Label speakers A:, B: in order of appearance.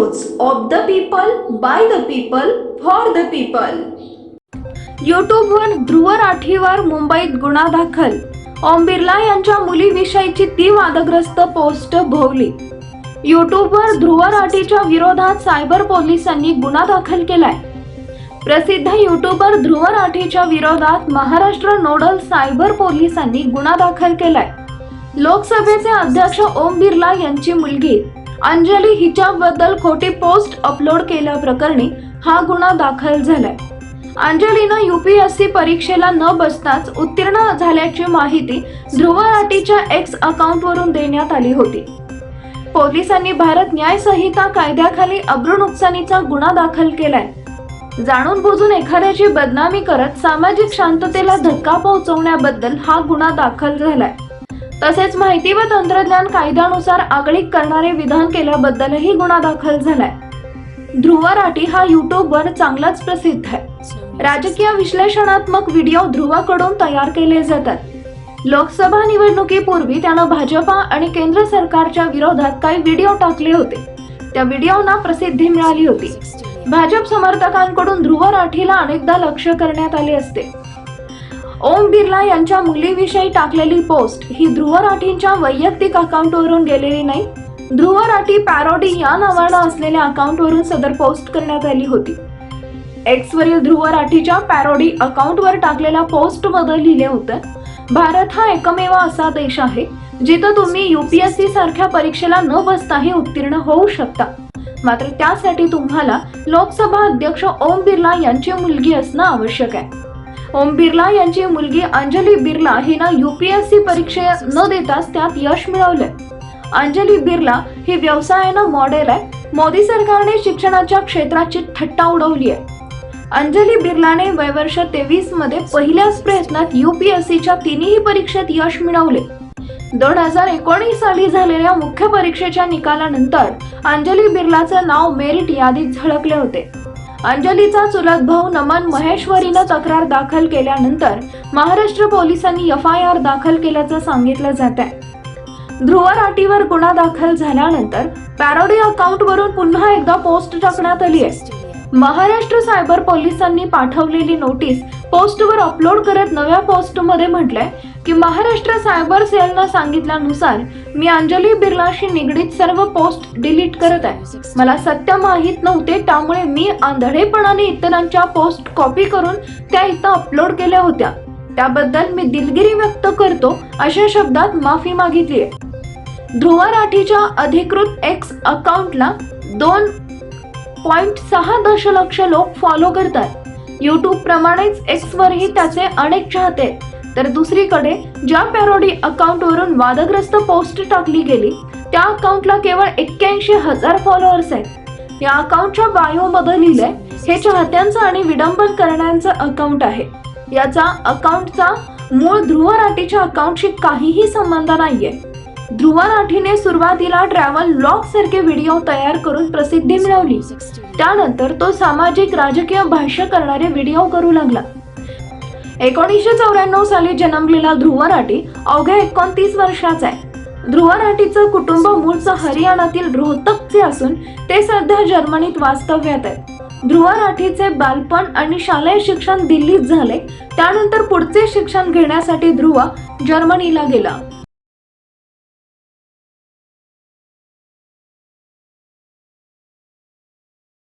A: Use of the people by the people for the people यूट्यूबवर ध्रुव राठीवर मुंबईत गुन्हा दाखल. ओम बिर्ला यांच्या मुलीविषयीची ती वादग्रस्त पोस्ट भोवली. यूट्यूबवर ध्रुव राठीच्या विरोधात सायबर पोलिसांनी गुन्हा दाखल केलाय. प्रसिद्ध युट्यूबर ध्रुव राठीच्या विरोधात महाराष्ट्र नोडल सायबर पोलिसांनी गुन्हा दाखल केलाय. लोकसभेचे अध्यक्ष ओम बिर्ला यांची मुलगी. अंजली हिच्याबद्दल खोटी पोस्ट अपलोड केल्याप्रकरणी हा गुन्हा दाखल झालाय. अंजलीनं युपीएससी परीक्षेला न बसताच उत्तीर्ण झाल्याची माहिती ध्रुव राठीच्या एक्स अकाउंटवरून देण्यात आली होती. पोलिसांनी भारत न्याय संहिता कायद्याखाली अब्रू नुकसानीचा गुन्हा दाखल केलाय. जाणून बुजून एखाद्याची बदनामी करत सामाजिक शांततेला धक्का पोहोचवण्याबद्दल हा गुन्हा दाखल झालाय. तसेच माहिती व तंत्रज्ञान कायद्यानुसार आगळीक करणारे विधान केल्याबद्दलही गुन्हा दाखल झालाय. ध्रुव राठी हा युट्यूबवर चांगलाच प्रसिद्ध आहे. राजकीय विश्लेषणात्मक व्हिडिओ ध्रुवाकडून तयार केले जातात. लोकसभा निवडणुकीपूर्वी त्यानं भाजपा आणि केंद्र सरकारच्या विरोधात काही व्हिडिओ टाकले होते. त्या व्हिडिओना प्रसिद्धी मिळाली होती. भाजप समर्थकांकडून ध्रुव राठीला अनेकदा लक्ष करण्यात आले असते. ओम बिर्ला यांच्या मुलीविषयी टाकलेली पोस्ट ही ध्रुव राठींच्या वैयक्तिक अकाउंटवरून गेलेली नाही. ध्रुव राठी पॅरोडी या नावानं असलेल्या अकाउंटवरून सदर पोस्ट करण्यात आली होती. एक्सवरील ध्रुव राठीच्या पॅरोडी अकाउंटवर टाकलेल्या पोस्टमध्ये लिहिले होते. भारत हा एकमेव असा देश आहे जिथं तुम्ही युपीएससी सारख्या परीक्षेला न बसताही उत्तीर्ण होऊ शकता. मात्र त्यासाठी तुम्हाला लोकसभा अध्यक्ष ओम बिर्ला यांची मुलगी असणं आवश्यक आहे. ओम बिर्ला यांची मुलगी अंजली बिर्ला हिनं युपीएससी परीक्षा न देताच त्यात यश मिळवलंय. अंजली बिर्ला ही व्यवसायानं मॉडेल आहे. मोदी सरकारने शिक्षणाच्या क्षेत्राची थट्टा उडवली आहे अंजली बिर्लाने वयवर्ष तेवीसमध्ये पहिल्याच प्रयत्नात युपीएससीच्या तिन्ही परीक्षेत यश मिळवले. दोन हजार एकोणीस साली झालेल्या मुख्य परीक्षेच्या निकालानंतर अंजली बिर्लाचं नाव मेरिट यादीत झळकले होते. अंजलीचा चुलत भाऊ नमन महेश्वरीनं तक्रार दाखल केल्यानंतर महाराष्ट्र पोलिसांनी एफ आय आर दाखल केल्याचं सांगितलं जात आहे ध्रुव राटीवर गुन्हा दाखल झाल्यानंतर पॅरोडी अकाउंट वरून पुन्हा एकदा पोस्ट टाकण्यात आली आहे महाराष्ट्र सायबर पोलिसांनी पाठवलेली नोटीस पोस्टवर अपलोड करत नव्या पोस्टमध्ये म्हटलंय की महाराष्ट्र सायबर सेलनं सांगितल्यानुसार मी अंजली बिर्लाशी निगडीत सर्व पोस्ट डिलीट करत आहे. मला सत्य माहीत नव्हते त्यामुळे मी आंधळेपणाने इतरांच्या पोस्ट कॉपी करून त्या इथं अपलोड केल्या होत्या. त्याबद्दल मी दिलगिरी व्यक्त करतो अशा शब्दात माफी मागितली आहे ध्रुव राठीच्या अधिकृत एक्स अकाउंटला दोन पॉइंट सहा दशलक्ष लोक फॉलो करतात. युट्यूब प्रमाणेच एक्स वरही त्याचे अनेक चाहते. आहेत. तर दुसरीकडे ज्या पॅरोडी अकाउंटवरून वादग्रस्त पोस्ट टाकली गेली त्या अकाउंटला केवळ एक्क्याऐंशी हजार फॉलोअर्स आहेत. या अकाउंटच्या बायो मध्ये लिहिलंय हे चाहत्यांचं आणि विडंबन करण्याचं अकाउंट आहे. याचा अकाउंटचा मूळ ध्रुव राठीच्या अकाउंटशी काहीही संबंध नाहीये. ध्रुवराठीने सुरुवातीला ट्रॅव्हल ब्लॉग सारखे व्हिडिओ तयार करून प्रसिद्धी मिळवली. त्यानंतर तो सामाजिक राजकीय भाष्य करणारे व्हिडिओ करू लागला. एकोणीसशे चौऱ्याण्णव साली जन्मलेला ध्रुव राठी अवघ्या एकोणतीस वर्षाचा आहे. ध्रुव राठीचं कुटुंब मूळचं हरियाणातील रोहतकचे असून ते सध्या जर्मनीत वास्तव्यात आहे. ध्रुव राठीचे बालपण आणि शालेय शिक्षण दिल्लीत झाले. त्यानंतर पुढचे शिक्षण घेण्यासाठी ध्रुव जर्मनीला गेला.